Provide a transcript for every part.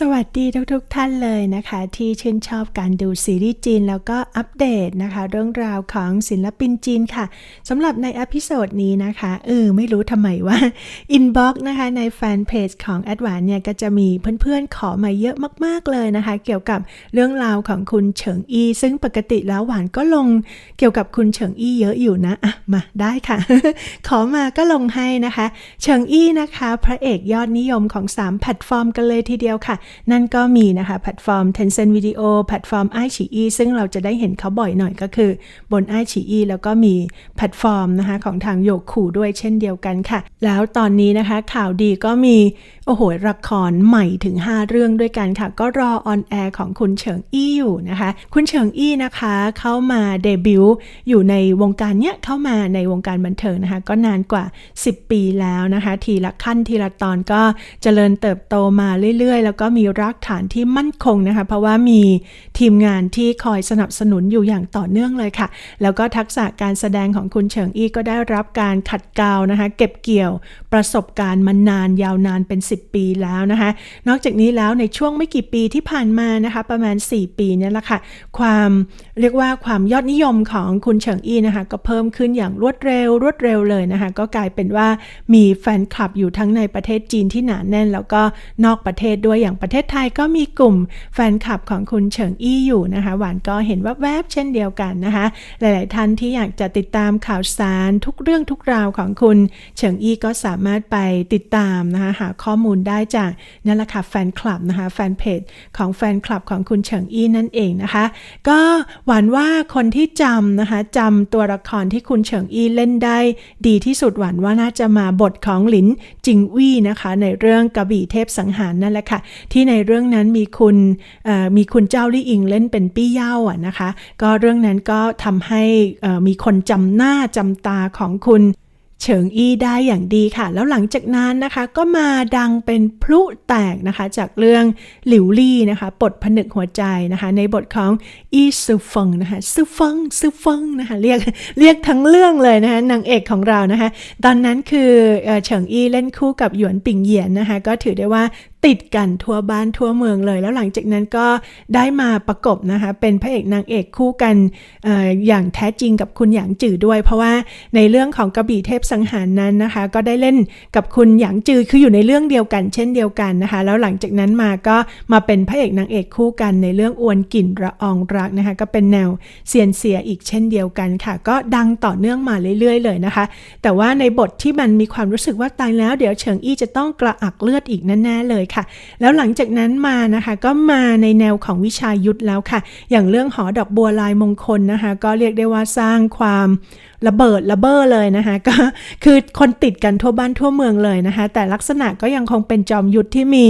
สวัสดีทุกๆทท่านเลยนะคะ ที่ชื่นชอบการดูซีรีส์จีน แล้วก็อัปเดตนะคะ เรื่องราวของศิลปินจีนค่ะสำหรับในอพิโซดนี้นะคะเออไม่รู้ทำไมว่าอินบ็อกซ์นะคะในแฟนเพจของ a d v a n เนี่ย ก็จะมีเพื่อนๆขอมาเยอะมากๆเลยนะคะ เกี่ยวกับเรื่องราวของคุณเฉิงอี ซึ่งปกติแล้วหวานก็ลงเกี่ยวกับคุณเฉิงอีเยอะอยู่นะอะมาได้ค่ะ ขอมาก็ลงให้นะคะ เฉิงอี้นะคะ พระเอกยอดนิยมของ3แพลตฟอร์มกันเลยทีเดียวค่ะนั่นก็มีนะคะแพลตฟอร์ม Tencent Video แพลตฟอร์ม i อ i ซึ่งเราจะได้เห็นเขาบ่อยหน่อยก็คือบน i อ i แล้วก็มีแพลตฟอร์มนะคะของทางโยคูด้วยเช่นเดียวกันค่ะ แล้วตอนนี้นะคะข่าวดีก็มี โอ้โห ละครใหม่ถึง 5 เรื่องด้วยกันค่ะ ก็รอออนแอร์ของคุณเฉิงอี้อยู่นะคะ คุณเฉิงอี้นะคะเข้ามาเดบิวต์อยู่ในวงการเนี้ยเข้ามาในวงการบันเทิงนะคะ ก็นานกว่า 10 ปีแล้วนะคะ ทีละขั้นทีละตอนก็เจริญเติบโตมาเรื่อยๆ แล้วก็มีรากฐานที่มั่นคงนะคะ เพราะว่ามีทีมงานที่คอยสนับสนุนอยู่อย่างต่อเนื่องเลยค่ะ แล้วก็ทักษะการแสดงของคุณเฉิงอี้ก็ได้รับการขัดเกลานะคะ เก็บเกี่ยวประสบการณ์มานานยาวนานเป็น 10 ปีแล้วนะคะ นอกจากนี้แล้วในช่วงไม่กี่ปีที่ผ่านมานะคะ ประมาณ 4 ปีนี่แหละค่ะ ความเรียกว่าความยอดนิยมของคุณเฉิงอี้นะคะ ก็เพิ่มขึ้นอย่างรวดเร็ว รวดเร็วเลยนะคะ ก็กลายเป็นว่ามีแฟนคลับอยู่ทั้งในประเทศจีนที่หนาแน่น แล้วก็นอกประเทศด้วยอย่างประเทศไทยก็มีกลุ่มแฟนคลับของคุณเฉิงอี้อยู่นะคะ หวานก็เห็นว่าแวบเช่นเดียวกันนะคะ หลาย ๆ ท่านที่อยากจะติดตามข่าวสารทุกเรื่องทุกราวของคุณเฉิงอี้ก็สามารถไปติดตามนะคะหาข้อมูลได้จากนั่นแหละค่ะแฟนคลับนะคะแฟนเพจของแฟนคลับของคุณเฉิงอี้นั่นเองนะคะ ก็หวานว่าคนที่จำนะคะจำตัวละครที่คุณเฉิงอี้เล่นได้ ดีที่สุดหวานว่าน่าจะมาบทของหลินจิงวี่นะคะ ในเรื่องกระบี่เทพสังหารนั่นแหละค่ะที่ในเรื่องนั้นมีคุณมีคุณเจ้าลี่อิงเล่นเป็นปี้เย่าอะนะคะ ก็เรื่องนั้นก็ทำให้มีคนจำหน้าจำตาของคุณเฉิงอี้ได้อย่างดีค่ะ แล้วหลังจากนั้นนะคะก็มาดังเป็นพลุแตกนะคะ จากเรื่องหลิวลี่นะคะปลดผนึกหัวใจนะคะ ในบทของอี้ซูฟงนะคะซูฟงซูฟงนะคะเรียกเรียกทั้งเรื่องเลยนะคะนางเอกของเรานะคะ ตอนนั้นคือเฉิงอี้เล่นคู่กับหยวนปิงเหยียนนะคะ ก็ถือได้ว่า ติดกันทั่วบ้านทั่วเมืองเลย แล้วหลังจากนั้นก็ได้มาประกบนะคะ เป็นพระเอกนางเอกคู่กันออย่างแท้จริงกับคุณหยางจือด้วย เพราะว่าในเรื่องของกระบี่เทพสังหารนั้นนะคะ ก็ได้เล่นกับคุณหยางจือคืออยู่ในเรื่องเดียวกัน เช่นเดียวกันนะคะ แล้วหลังจากนั้นมาก็มาเป็นพระเอกนางเอกคู่กันในเรื่องอวนกลิ่นระอองรักนะคะ ก็เป็นแนวเซียนเสียอีกเช่นเดียวกันค่ะ ก็ดังต่อเนื่องมาเรื่อย ๆ เลยนะคะ แต่ว่าในบทที่มันมีความรู้สึกว่าตายแล้ว เดี๋ยวเฉิงอี้จะต้องกระอักเลือดอีกแน่ๆเลยค่ะ แล้วหลังจากนั้นมานะคะก็มาในแนวของวิชายุทธแล้วค่ะ อย่างเรื่องหอดอกบัวลายมงคลนะคะ ก็เรียกได้ว่าสร้างความระเบิดระเบ้อเลยนะคะก็คือคนติดกันทั่วบ้านทั่วเมืองเลยนะคะ แต่ลักษณะก็ยังคงเป็นจอมยุทธที่มี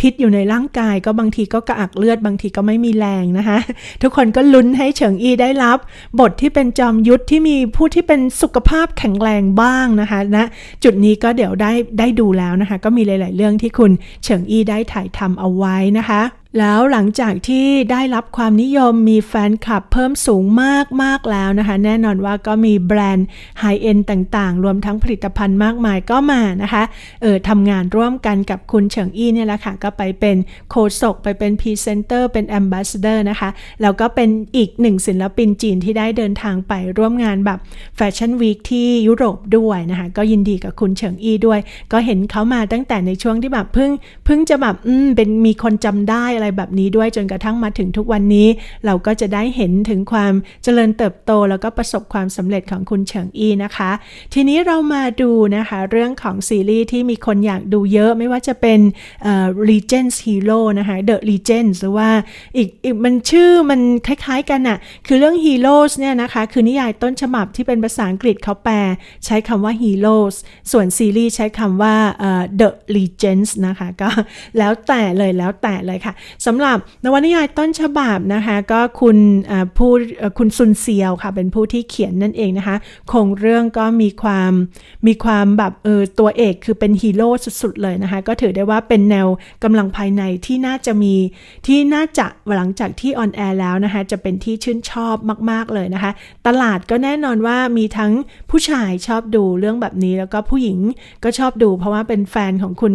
พิษอยู่ในร่างกาย ก็บางทีก็กระอักเลือดบางทีก็ไม่มีแรงนะคะทุกคนก็ลุ้นให้เฉิงอีได้รับ บทที่เป็นจอมยุทธที่มีผู้ที่เป็นสุขภาพแข็งแรงบ้างนะคะนะจุดนี้ก็เดี๋ยวได้ได้ดูแล้วนะคะ ก็มีหลาย ๆ เรื่องที่คุณเฉิงอีได้ถ่ายทำเอาไว้นะคะ แล้วหลังจากที่ได้รับความนิยมมีแฟนคลับเพิ่มสูงมากมากแล้วนะคะ แน่นอนว่าก็มีแบรนด์ไฮเอ็นต่างๆ รวมทั้งผลิตภัณฑ์มากมายก็มานะคะเออทำงานร่วมกันกับคุณเฉิงอี้เนี่ยแหละค่ะ ก็ไปเป็นโคศกไปเป็นพรีเซนเตอร์เป็นแอมบาสเดอร์นะคะ แล้วก็เป็นอีกหนึ่งศิลปินจีนที่ได้เดินทางไปร่วมงานแบบแฟชั่นวีคที่ยุโรปด้วยนะคะ ก็ยินดีกับคุณเฉิงอี้ด้วย ก็เห็นเขามาตั้งแต่ในช่วงที่แบบเพิ่งเพิ่งจะแบบอืมเป็นมีคนจำได้อะไรแบบนี้ด้วยจนกระทั่งมาถึงทุกวันนี้ เราก็จะได้เห็นถึงความเจริญเติบโต แล้วก็ประสบความสำเร็จของคุณเฉิงอีนะคะ ทีนี้เรามาดูนะคะเรื่องของซีรีส์ที่มีคนอยากดูเยอะไม่ว่าจะเป็น Legends Hero นะคะ The Legends หรือว่าอีกอีกมันชื่อมันคล้ายๆกันอะ่ะคือเรื่อง Heroes เนี่ยนะคะคือนิยายต้นฉบับที่เป็นภาษาอังกฤษเขาแปล ใช้คำว่า Heroes ส่วนซีรีส์ใช้คำว่า The Legends นะคะก็แล้วแต่เลยแล้วแต่เลยค่ะสำหรับนวนิยายต้นฉบับนะคะ ก็คุณผู้คุณซุนเซียวค่ะ เป็นผู้ที่เขียนนั่นเองนะคะโครงเรื่องก็มีความมีความแบบเออตัวเอกคือเป็นฮีโร่สุดๆเลยนะคะ ก็ถือได้ว่าเป็นแนวกำลังภายในที่น่าจะมีที่น่าจะหลังจากที่ออนแอร์แล้วนะคะ จะเป็นที่ชื่นชอบมาก ๆเลยนะคะ ตลาดก็แน่นอนว่ามีทั้งผู้ชายชอบดูเรื่องแบบนี้ แล้วก็ผู้หญิงก็ชอบดู เพราะว่าเป็นแฟนของคุณ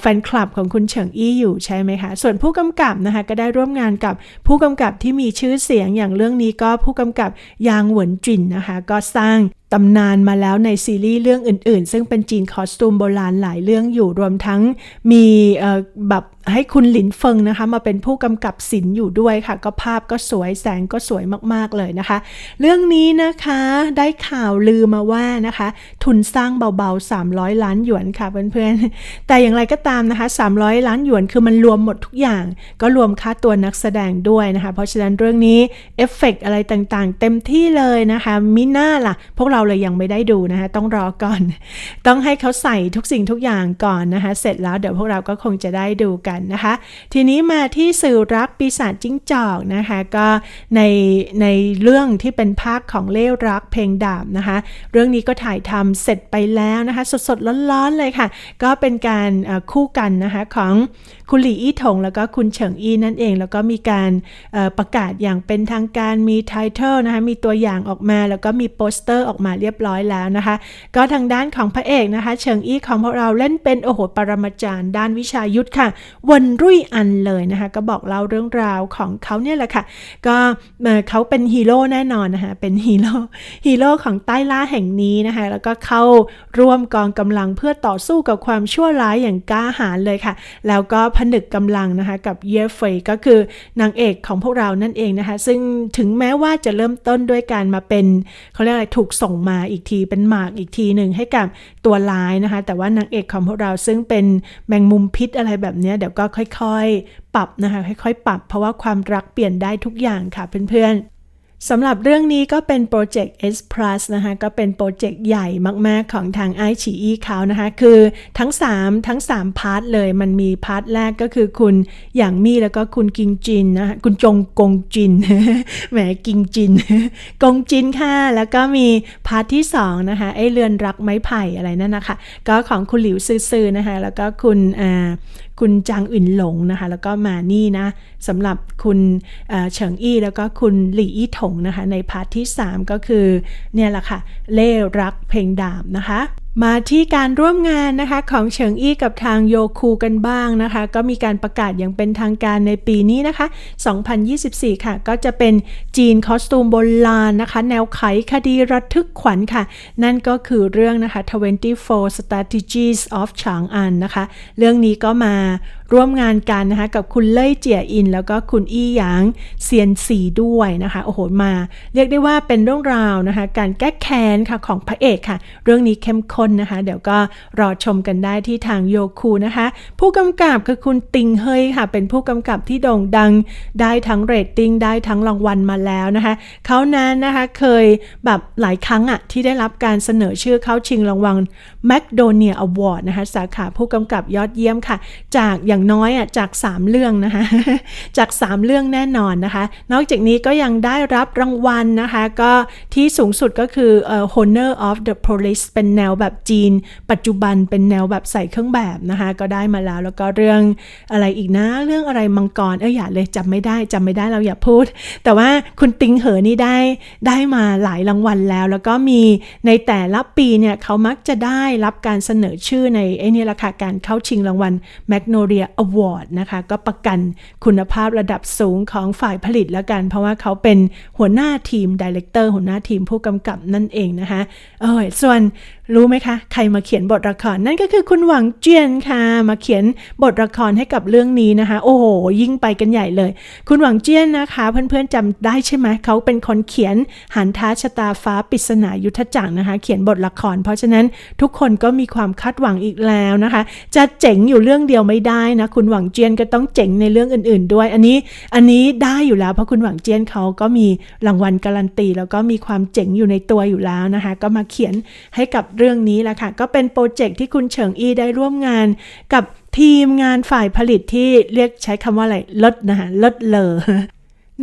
แฟนคลับของคุณเฉิงอี้อยู่ใช่ไหมคะส่วนผู้กำกับนะคะก็ได้ร่วมงานกับผู้กำกับที่มีชื่อเสียงอย่างเรื่องนี้ก็ผู้กำกับยางหวนจินนะคะก็สร้าง ตำนานมาแล้วในซีรีส์เรื่องอื่นๆ ซึ่งเป็นจีนคอสตูมโบราณหลายเรื่องอยู่รวมทั้งมีแบบให้คุณหลินเฟิงนะคะ มาเป็นผู้กำกับศิลป์อยู่ด้วยค่ะ ก็ภาพก็สวยแสงก็สวยมากๆเลยนะคะ เรื่องนี้นะคะได้ข่าวลือมาว่านะคะ ทุนสร้างเบาๆ 300 ล้านหยวนค่ะเพื่อนๆ แต่อย่างไรก็ตามนะคะ 300 ล้านหยวนคือมันรวมหมดทุกอย่าง ก็รวมค่าตัวนักแสดงด้วยนะคะ เพราะฉะนั้นเรื่องนี้เอฟเฟกต์อะไรต่างๆ เต็มที่เลยนะคะมิน่าล่ะ พวกเราเลยยังไม่ได้ดูนะคะต้องรอก่อน ต้องให้เขาใส่ทุกสิ่งทุกอย่างก่อนนะคะ เสร็จแล้วเดี๋ยวพวกเราก็คงจะได้ดูกันนะคะ ทีนี้มาที่สื่อรักปีศาจจิ้งจอกนะคะ ก็ในในเรื่องที่เป็นภาคของเล่รักเพลงดาบนะคะ เรื่องนี้ก็ถ่ายทำเสร็จไปแล้วนะคะ สดๆร้อนๆเลยค่ะ ก็เป็นการคู่กันนะคะของคุณหลี่อี้ถงแล้วก็คุณเฉิงอี้นั่นเอง แล้วก็มีการประกาศอย่างเป็นทางการมีไทเทลนะคะมีตัวอย่างออกมาแล้วก็มีโปสเตอร์ออกมาเรียบร้อยแล้วนะคะ ก็ทางด้านของพระเอกนะคะ เฉิงอี้ของพวกเราเล่นเป็นโอ้โหปรมาจารย์ ด้านวิชายุทธค่ะ วนรุ่ยอันเลยนะคะ ก็บอกเล่าเรื่องราวของเขาเนี่ยแหละค่ะ ก็เขาเป็นฮีโร่แน่นอนนะคะ เป็นฮีโร่ฮีโร่ของใต้ล่าแห่งนี้นะคะ แล้วก็เข้าร่วมกองกำลังเพื่อต่อสู้กับความชั่วร้ายอย่างกล้าหาญเลยค่ะ แล้วก็ผนึกกำลังนะคะกับเยฟเฟยก็คือนางเอกของพวกเรานั่นเองนะคะ ซึ่งถึงแม้ว่าจะเริ่มต้นด้วยการมาเป็นเขาเรียกอะไรถูกส่งมาอีกทีเป็นหมากอีกทีหนึ่งให้กับตัวร้ายนะคะ แต่ว่านางเอกของพวกเราซึ่งเป็นแมงมุมพิษอะไรแบบนี้เดี๋ยวก็ค่อยๆ ปรับนะคะ ค่อยๆ ปรับ เพราะว่าความรักเปลี่ยนได้ทุกอย่างค่ะเพื่อนๆ สำหรับเรื่องนี้ก็เป็นโปรเจกต์ S Plus นะคะ ก็เป็นโปรเจกต์ใหญ่มาก ๆ ของทางไอฉีอีเขานะคะ คือทั้ง 3 ทั้ง 3 พาร์ทเลย มันมีพาร์ทแรกก็คือคุณหยางมี่แล้วก็คุณกิงจินนะคะ คุณจงกงจิน แหมกิงจิน กงจินค่ะ แล้วก็มีพาร์ทที่ 2 นะคะ ไอเรือนรักไม้ไผ่อะไรนั่นนะคะ ก็ของคุณหลิวซือๆนะคะ แล้วก็คุณอ่าคุณจางอื่นหลงนะคะ แล้วก็มานี่นะสำหรับคุณเเฉิงอี้แล้วก็คุณหลี่อี้ถงนะคะ ในพาร์ทที่ 3 ก็คือเนี่ยแหละค่ะเล่รักเพลงดาบนะคะ มาที่การร่วมงานนะคะของเฉิงอี้กับทางโยคูกันบ้างนะคะ ก็มีการประกาศอย่างเป็นทางการในปีนี้นะคะ 2024 ค่ะ ก็จะเป็นจีนคอสตูมโบราณนะคะ แนวไขคดีระทึกขวัญค่ะ นั่นก็คือเรื่องนะคะ 24 Strategies of Chang'an นะคะ เรื่องนี้ก็มาร่วมงานกันนะคะกับคุณเล่ยเจียอิน แล้วก็คุณอี้หยางเซียนซีด้วยนะคะโอ้โหมา เรียกได้ว่าเป็นเรื่องราวนะคะการแก้แค้นค่ะของพระเอกค่ะ เรื่องนี้เข้มข้นนะคะ เดี๋ยวก็รอชมกันได้ที่ทางโยคูนะคะ ผู้กำกับคือคุณติงเฮยค่ะ เป็นผู้กำกับที่โด่งดังได้ทั้งเรตติ้งได้ทั้งรางวัลมาแล้วนะคะเขานั้นนะคะเคยแบบหลายครั้งอะที่ได้รับการเสนอชื่อเข้าชิงรางวัล m c d o n a l Award นะคะสาขาผู้กำกับยอดเยี่ยมค่ะ จากอย่างน้อยอะจาก 3 เรื่องนะคะ จาก 3 เรื่องแน่นอนนะคะ นอกจากนี้ก็ยังได้รับรางวัลนะคะ ก็ที่สูงสุดก็คือเอ่อ Honor of the Police เป็นแนวแบบจีน ปัจจุบันเป็นแนวแบบใส่เครื่องแบบนะคะ ก็ได้มาแล้วแล้วก็เรื่องอะไรอีกนะ เรื่องอะไรมังกรเอ้ยอย่าเลยจำไม่ได้จำไม่ได้เราอย่าพูด แต่ว่าคุณติงเหอนี่ได้ได้มาหลายรางวัลแล้ว แล้วก็มีในแต่ละปีเนี่ยเขามักจะได้รับการเสนอชื่อในไอ้นี่แหละค่ะการเข้าชิงรางวัลแมกโนเรีย Magnolia Award นะคะก็ประกันคุณภาพระดับสูงของฝ่ายผลิตแล้วกัน เพราะว่าเขาเป็นหัวหน้าทีมดีเลกเตอร์หัวหน้าทีมผู้กำกับนั่นเองนะคะเออส่วนรู้ไหมคะ ใครมาเขียนบทละครนั่นก็คือคุณหวังเจียนค่ะ มาเขียนบทละครให้กับเรื่องนี้นะคะ โอ้โห ยิ่งไปกันใหญ่เลย คุณหวังเจียนนะคะ เพื่อนๆจำได้ใช่ไหมเขาเป็นคนเขียนหันท้าชะตาฟ้าปริศนายุทธจักรนะคะ เขียนบทละคร เพราะฉะนั้นทุกคนก็มีความคาดหวังอีกแล้วนะคะ จะเจ๋งอยู่เรื่องเดียวไม่ได้นะ คุณหวังเจียนก็ต้องเจ๋งในเรื่องอื่น ๆ ด้วย อันนี้อันนี้ได้อยู่แล้วเพราะคุณหวังเจียนเขาก็มีรางวัลการันตีแล้วก็มีความเจ๋งอยู่ในตัวอยู่แล้วนะคะ ก็มาเขียนให้กับเรื่องนี้แหละค่ะ ก็เป็นโปรเจกต์ที่คุณเฉิงอี้ได้ร่วมงานกับทีมงานฝ่ายผลิตที่เรียกใช้คำว่าอะไรลดนะคะลดเลอ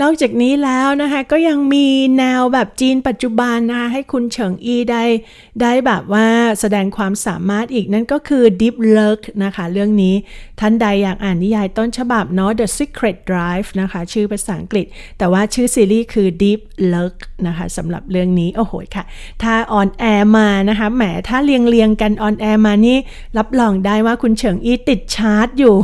นอกจากนี้แล้วนะคะก็ยังมีแนวแบบจีนปัจจุบันนะคะให้คุณเฉิงอีได้ ได้แบบว่าแสดงความสามารถอีกนั่นก็คือ Deep Lurk นะคะ เรื่องนี้ท่านใดอยากอ่านนิยายต้นฉบับเนาะ The Secret Drive นะคะ ชื่อภาษาอังกฤษ แต่ว่าชื่อซีรีส์คือ Deep Lurk นะคะสำหรับเรื่องนี้ โอ้โหค่ะ ถ้าออนแอร์มานะคะแหมถ้าเรียงเรียงกันออนแอร์มานี่ รับรองได้ว่าคุณเฉิงอีติดชาร์ตอยู่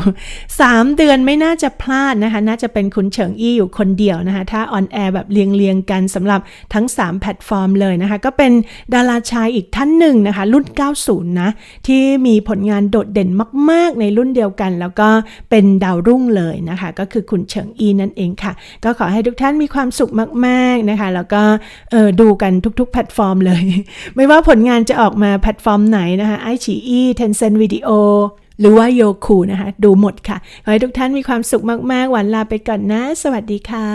3 เดือนไม่น่าจะพลาดนะคะ น่าจะเป็นคุณเฉิงอีอยู่คนเดียวนะคะ ถ้าออนแอร์แบบเรียงๆกันสำหรับทั้ง 3 แพลตฟอร์มเลยนะคะ ก็เป็นดาราชายอีกท่านหนึ่งนะคะ รุ่น 90 นะ ที่มีผลงานโดดเด่นมาก ๆ ในรุ่นเดียวกัน แล้วก็เป็นดาวรุ่งเลยนะคะ ก็คือคุณเฉิงอีนั่นเองค่ะ ก็ขอให้ทุกท่านมีความสุขมาก ๆนะคะ แล้วก็ดูกันทุกๆ แพลตฟอร์มเลย ไม่ว่าผลงานจะออกมาแพลตฟอร์มไหนนะคะไอฉีอีเทนเซนวิดีโอ หรือว่าโยคูนะคะ ดูหมดค่ะ ขอให้ทุกท่านมีความสุขมาก ๆ วันลาไปก่อนนะ สวัสดีค่ะ